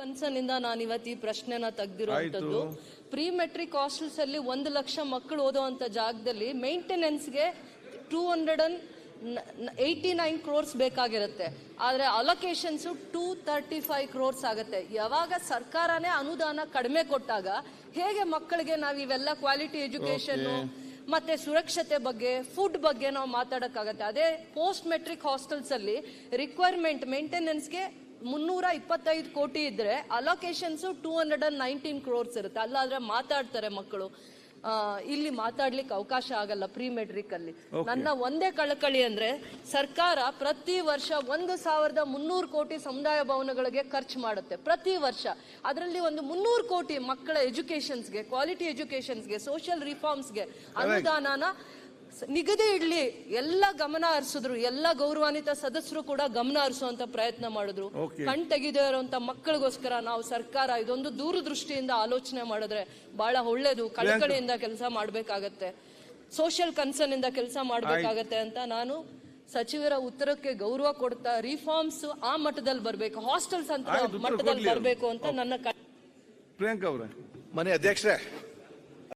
Concern ಇಂದ ನಾನು ಇವತ್ತು ಈ ಪ್ರಶ್ನೆನ ತೆಗ್ದಿರುವಂತದ್ದು ಪ್ರೀ ಮೆಟ್ರಿಕ್ ಹಾಸ್ಟೆಲ್ಸ್ ಅಲ್ಲಿ ಒಂದು ಲಕ್ಷ ಮಕ್ಕಳು ಓದುವಂತ ಜಾಗದಲ್ಲಿ ಮೇಂಟೆನೆನ್ಸ್ಗೆ two hundred and eighty nine crores ಬೇಕಾಗಿರುತ್ತೆ. ಆದ್ರೆ allocations two thirty five crores ಆಗುತ್ತೆ. ಯಾವಾಗ ಸರ್ಕಾರನೇ ಅನುದಾನ ಕಡಿಮೆ ಕೊಟ್ಟಾಗ ಹೇಗೆ ಮಕ್ಕಳಿಗೆ ನಾವು ಇವೆಲ್ಲ ಕ್ವಾಲಿಟಿ ಎಜುಕೇಶನ್ ಮತ್ತೆ ಸುರಕ್ಷತೆ ಬಗ್ಗೆ ಫುಡ್ ಬಗ್ಗೆ ನಾವು ಮಾತಾಡಕ್ಕಾಗತ್ತೆ. ಅದೇ ಪೋಸ್ಟ್ ಮೆಟ್ರಿಕ್ ಹಾಸ್ಟೆಲ್ಸ್ ಅಲ್ಲಿ ರಿಕ್ವೈರ್ಮೆಂಟ್ ಮೇಂಟೆನೆನ್ಸ್ಗೆ ಮುನ್ನೂರ ಇಪ್ಪತ್ತೈದು ಕೋಟಿ ಇದ್ದರೆ allocations two hundred and nineteen crores ಇರುತ್ತೆ. ಅಲ್ಲಾದ್ರೆ ಮಾತಾಡ್ತಾರೆ ಮಕ್ಕಳು. ಇಲ್ಲಿ ಮಾತಾಡ್ಲಿಕ್ಕೆ ಅವಕಾಶ ಆಗಲ್ಲ ಪ್ರೀ ಮೆಟ್ರಿಕ್ ಅಲ್ಲಿ. ನನ್ನ ಒಂದೇ ಕಳಕಳಿ ಅಂದ್ರೆ ಸರ್ಕಾರ ಪ್ರತಿ ವರ್ಷ ಒಂದು ಸಾವಿರದ ಮುನ್ನೂರು ಕೋಟಿ ಸಮುದಾಯ ಭವನಗಳಿಗೆ ಖರ್ಚು ಮಾಡುತ್ತೆ. ಪ್ರತಿ ವರ್ಷ. ಅದರಲ್ಲಿ ಒಂದು ಮುನ್ನೂರು ಕೋಟಿ ಮಕ್ಕಳ ಎಜುಕೇಶನ್ಸ್ಗೆ ಕ್ವಾಲಿಟಿ ಎಜುಕೇಶನ್ಸ್ಗೆ ಸೋಷಿಯಲ್ ರಿಫಾರ್ಮ್ಸ್ಗೆ ಅನುದಾನನ ನಿಗದಿ ಇಡ್ಲಿ ಎಲ್ಲ ಗಮನ ಹರಿಸಿದ್ರು ಎಲ್ಲ ಗೌರವಾನ್ವಿತ ಸದಸ್ಯರು ಕೂಡ ಗಮನ ಹರಿಸುವಂತ ಪ್ರಯತ್ನ ಮಾಡಿದ್ರು. ಕಣ್ ತೆಗೆದೇ ಇರುವಂತ ಮಕ್ಕಳಿಗೋಸ್ಕರ ನಾವು ಸರ್ಕಾರ ಇದೊಂದು ದೂರದೃಷ್ಟಿಯಿಂದ ಆಲೋಚನೆ ಮಾಡಿದ್ರೆ ಬಹಳ ಒಳ್ಳೇದು ಕಳಕಳಿಯಿಂದ ಕೆಲಸ ಮಾಡ್ಬೇಕಾಗತ್ತೆ. ಸೋಷಿಯಲ್ ಕನ್ಸರ್ನ್ ಇಂದ ಕೆಲಸ ಮಾಡ್ಬೇಕಾಗತ್ತೆ ಅಂತ ನಾನು ಸಚಿವರ ಉತ್ತರಕ್ಕೆ ಗೌರವ ಕೊಡ್ತಾ ರಿಫಾರ್ಮ್ಸ್ ಆ ಮಟ್ಟದಲ್ಲಿ ಬರಬೇಕು ಹಾಸ್ಟೆಲ್ಸ್ ಅಂತ ಮಟ್ಟದಲ್ಲಿ ಬರಬೇಕು ಅಂತ ನನ್ನ ಪ್ರಿಯಾಂಕಾ ಅವರೇ. ಮನೆ ಅಧ್ಯಕ್ಷರೇ